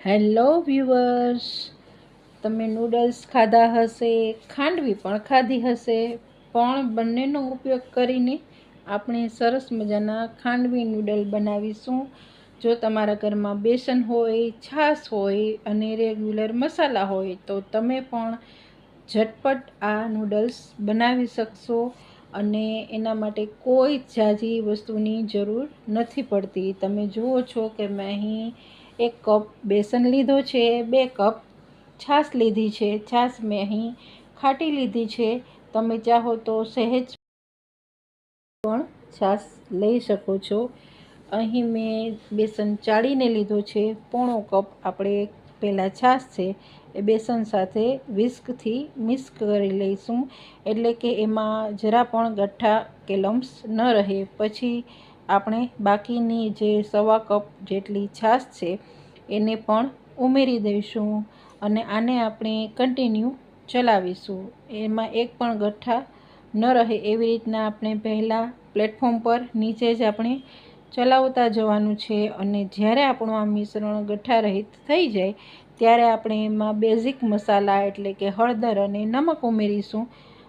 Hello viewers તમે noodles ખાધા હશે, ખાંડવી પણ ખાધી હશે, પણ બંનેનો ઉપયોગ કરીને આપણે સરસ મજાના ખાંડવી નૂડલ બનાવીશું. જો તમારા ઘરમાં બેસન હોય, છાશ હોય અને રેગ્યુલર મસાલા હોય, તો તમે પણ ઝટપટ આ નૂડલ્સ બનાવી શકશો અને એના માટે કોઈ ઝાઝી વસ્તુની જરૂર નથી પડતી. તમે જુઓ છો કે મેં અહીં એક કપ બેસન લીધો છે, બે કપ છાશ લીધી છે, છાશ મેં અહીં ખાટી લીધી છે. તમે ચાહો તો સહેજ પણ છાશ લઈ શકો છો. અહીં મેં બેસન ચાળીને લીધો છે, પોણો કપ આપણે પહેલાં છાશ છે, એ બેસન સાથે વિસ્કથી મિક્સ કરી લઈશું, એટલે કે એમાં જરા પણ ગઠ્ઠા કે લમ્સ ન રહે. પછી આપણે બાકીની જે સવા કપ જેટલી છાશ છે એને પણ ઉમેરી દઈશું અને આને આપણે કન્ટિન્યુ ચલાવીશું. એમાં એક પણ ગઠ્ઠા ન રહે એવી રીતના આપણે પહેલાં પ્લેટફોર્મ પર નીચે જ આપણે ચલાવતા જવાનું છે અને જ્યારે આપણું આ મિશ્રણ ગઠ્ઠા રહિત થઈ જાય ત્યારે આપણે એમાં બેઝિક મસાલા એટલે કે હળદર અને નમક ઉમેરીશું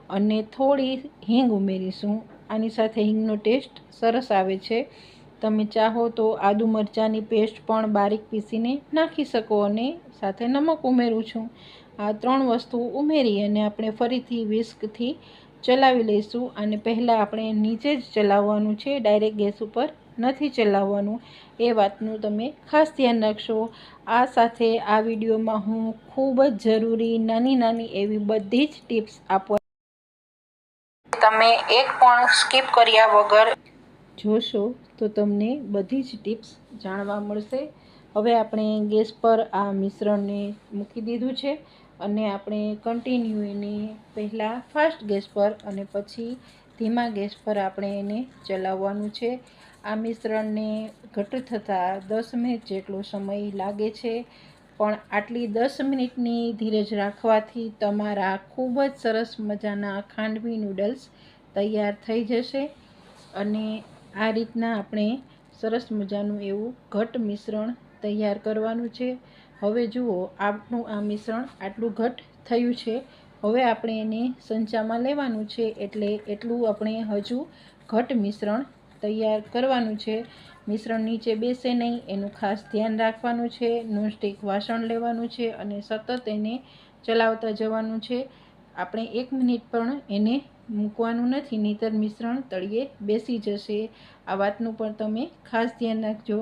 અને થોડી હિંગ ઉમેરીશું. આની સાથે હિંગનો ટેસ્ટ સરસ આવે છે. તમે ચાહો તો આદુ મરચાંની પેસ્ટ પણ બારીક પીસીને નાખી શકો અને સાથે નમક ઉમેરું છું. આ ત્રણ વસ્તુ ઉમેરી અને આપણે ફરીથી વિસ્કથી ચલાવી લઈશું. અને પહેલાં આપણે નીચે જ ચલાવવાનું છે, ડાયરેક્ટ ગેસ ઉપર નથી ચલાવવાનું. એ વાતનું તમે ખાસ ધ્યાન રાખશો. આ સાથે આ વિડીયોમાં હું ખૂબ જ જરૂરી નાની નાની એવી બધી જ ટિપ્સ આપવા તમે એક પણ સ્કીપ કર્યા વગર જોશો તો તમને બધી જ ટિપ્સ જાણવા મળશે. હવે આપણે ગેસ પર આ મિશ્રણને મૂકી દીધું છે અને આપણે કન્ટિન્યુ એને પહેલાં ફાસ્ટ ગેસ પર અને પછી ધીમા ગેસ પર આપણે એને ચલાવવાનું છે. આ મિશ્રણને ઘટ થતાં દસ મિનિટ જેટલો સમય લાગે છે. પણ આટલી દસ મિનિટની ધીરજ રાખવાથી તમારા ખૂબ જ સરસ મજાના ખાંડવી નૂડલ્સ તૈયાર થઈ જશે. અને આ રીતના આપણે સરસ મજાનું એવું ઘટ મિશ્રણ તૈયાર કરવાનું છે. હવે જુઓ, આપણું આ મિશ્રણ આટલું ઘટ થયું છે. હવે આપણે એને સંચામાં લેવાનું છે એટલે એટલું આપણે હજુ ઘટ મિશ્રણ તૈયાર કરવાનું છે. મિશ્રણ નીચે બેસે નહીં, એનું ખાસ ધ્યાન રાખવાનું છે. નોનસ્ટિક વાસણ લેવાનું છે અને સતત એને ચલાવતા જવાનું છે. આપણે એક મિનિટ પણ એને મૂકવાનું નથી, નહીતર મિશ્રણ તળિયે બેસી જશે. આ વાતનું પણ તમે ખાસ ધ્યાન રાખજો.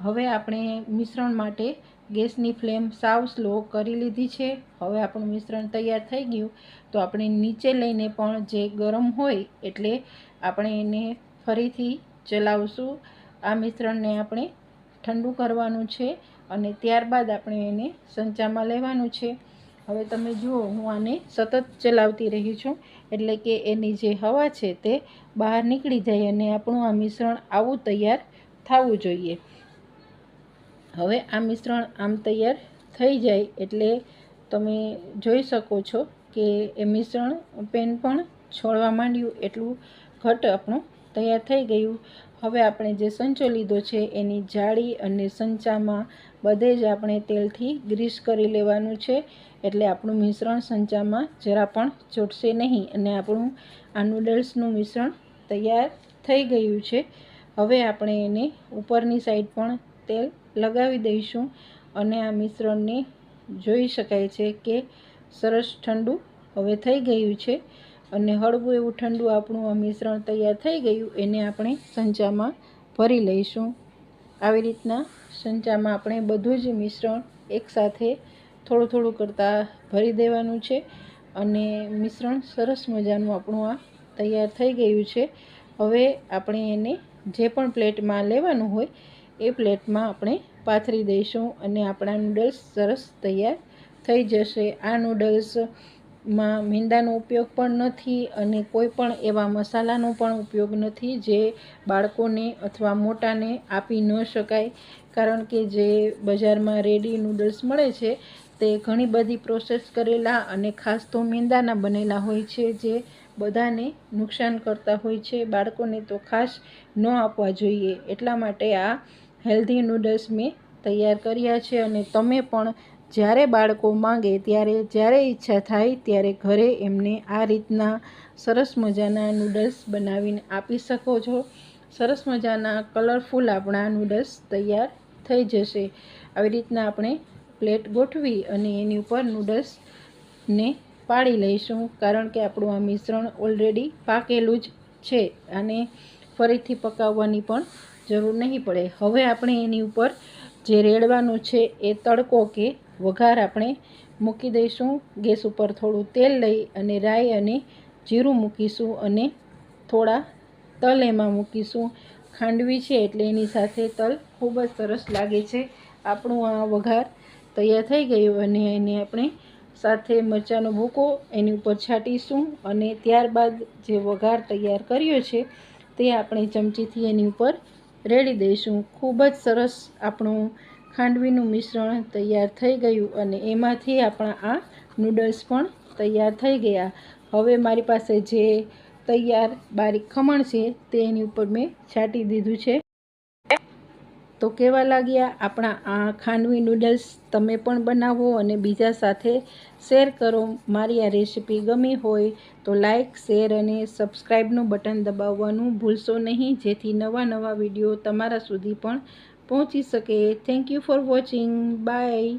હવે આપણે મિશ્રણ માટે ગેસની ફ્લેમ સાવ સ્લો કરી લીધી છે. હવે આપણું મિશ્રણ તૈયાર થઈ ગયું. તો આપણે નીચે લઈને પણ જે ગરમ હોય એટલે આપણે એને ફરીથી ચલાવશું. આ મિશ્રણને આપણે ઠંડુ કરવાનું છે અને ત્યારબાદ આપણે એને સંચામાં લેવાનું છે. હવે તમે જુઓ, હું આને સતત ચલાવતી રહી છું. એટલે કે એની જે હવા છે તે બહાર નીકળી જાય અને આપણું આ મિશ્રણ આવું તૈયાર થવું જોઈએ. હવે આ મિશ્રણ આમ તૈયાર થઈ જાય એટલે તમે જોઈ શકો છો કે એ મિશ્રણ પેન પણ છોડવા માંડ્યું. એટલું ઘટ આપણું તૈયાર થઈ ગયું. હવે આપણે જે સંચો લીધો છે એની જાળી અને સંચામાં બધે જ આપણે તેલથી ગ્રીસ કરી લેવાનું છે. એટલે આપણું મિશ્રણ સંચામાં જરા પણ ચોટશે નહીં અને આપણું આ નૂડલ્સનું મિશ્રણ તૈયાર થઈ ગયું છે. હવે આપણે એને ઉપરની સાઈડ પણ તેલ લગાવી દઈશું અને આ મિશ્રણને જોઈ શકાય છે કે સરસ ઠંડુ હવે થઈ ગયું છે. અને હળવું એવું ઠંડુ આપણું આ મિશ્રણ તૈયાર થઈ ગયું, એને આપણે સંચામાં ભરી લઈશું. આવી રીતના સંચામાં આપણે બધું જ મિશ્રણ એકસાથે થોડું થોડું કરતાં ભરી દેવાનું છે અને મિશ્રણ સરસ મજાનું આપણું આ તૈયાર થઈ ગયું છે. હવે આપણે એને જે પણ પ્લેટમાં લેવાનું હોય એ પ્લેટમાં આપણે પાથરી દઈશું અને આપણા નૂડલ્સ સરસ તૈયાર થઈ જશે. આ નૂડલ્સમાં મીંડાનો ઉપયોગ પણ નથી અને કોઈ પણ એવા મસાલાનો પણ ઉપયોગ નથી જે બાળકોને અથવા મોટાને આપી ન શકાય. કારણ કે જે બજારમાં રેડી નૂડલ્સ મળે છે, તે ઘણી બધી પ્રોસેસ કરેલા અને ખાસ તો મેંદાના બનેલા હોય છે જે બધાને નુકસાન કરતા હોય છે. બાળકોને તો ખાસ ન આપવા જોઈએ. એટલા માટે આ હેલ્ધી નૂડલ્સ મેં તૈયાર કર્યા છે અને તમે પણ જ્યારે બાળકો માંગે ત્યારે જ્યારે ઈચ્છા થાય ત્યારે ઘરે એમને આ રીતના સરસ મજાના નૂડલ્સ બનાવીને આપી શકો છો. સરસ મજાના કલરફુલ આપણા નૂડલ્સ તૈયાર થઈ જશે. આવી રીતના આપણે પ્લેટ ગોઠવી અને એની ઉપર નૂડલ્સને પાડી લઈશું. કારણ કે આપણું આ મિશ્રણ ઓલરેડી પાકેલું જ છે અને ફરીથી પકાવવાની પણ જરૂર નહીં પડે. હવે આપણે એની ઉપર જે રેડવાનું છે એ તડકો કે વઘાર આપણે મૂકી દઈશું. ગેસ ઉપર થોડું તેલ લઈ અને રાઈ અને જીરું મૂકીશું અને થોડા તલ એમાં મૂકીશું. ખાંડવી છે એટલે એની સાથે તલ ખૂબ જ સરસ લાગે છે. આપણું આ વઘાર તૈયાર થઈ ગયું અને એને આપણે સાથે મરચાંનો ભૂકો એની ઉપર છાંટીશું અને ત્યારબાદ જે વઘાર તૈયાર કર્યો છે તે આપણે ચમચીથી એની ઉપર રેડી દઈશું. ખૂબ જ સરસ આપણું ખાંડવીનું મિશ્રણ તૈયાર થઈ ગયું અને એમાંથી આપણા આ નૂડલ્સ પણ તૈયાર થઈ ગયા. હવે મારી પાસે જે તૈયાર બારીક ખમણ છે, તે એની ઉપર મેં છાંટી દીધું છે. તો કેવા લાગ્યા આપણા આ ખાંડવી નૂડલ્સ તમે પણ બનાવો અને બીજા સાથે શેર કરો. મારી આ રેસીપી ગમી હોય તો લાઈક શેર અને સબસ્ક્રાઈબનું બટન દબાવવાનું ભૂલશો નહીં. જેથી નવા નવા વીડિયો તમારા સુધી પણ પહોંચી શકે. Thank you for watching bye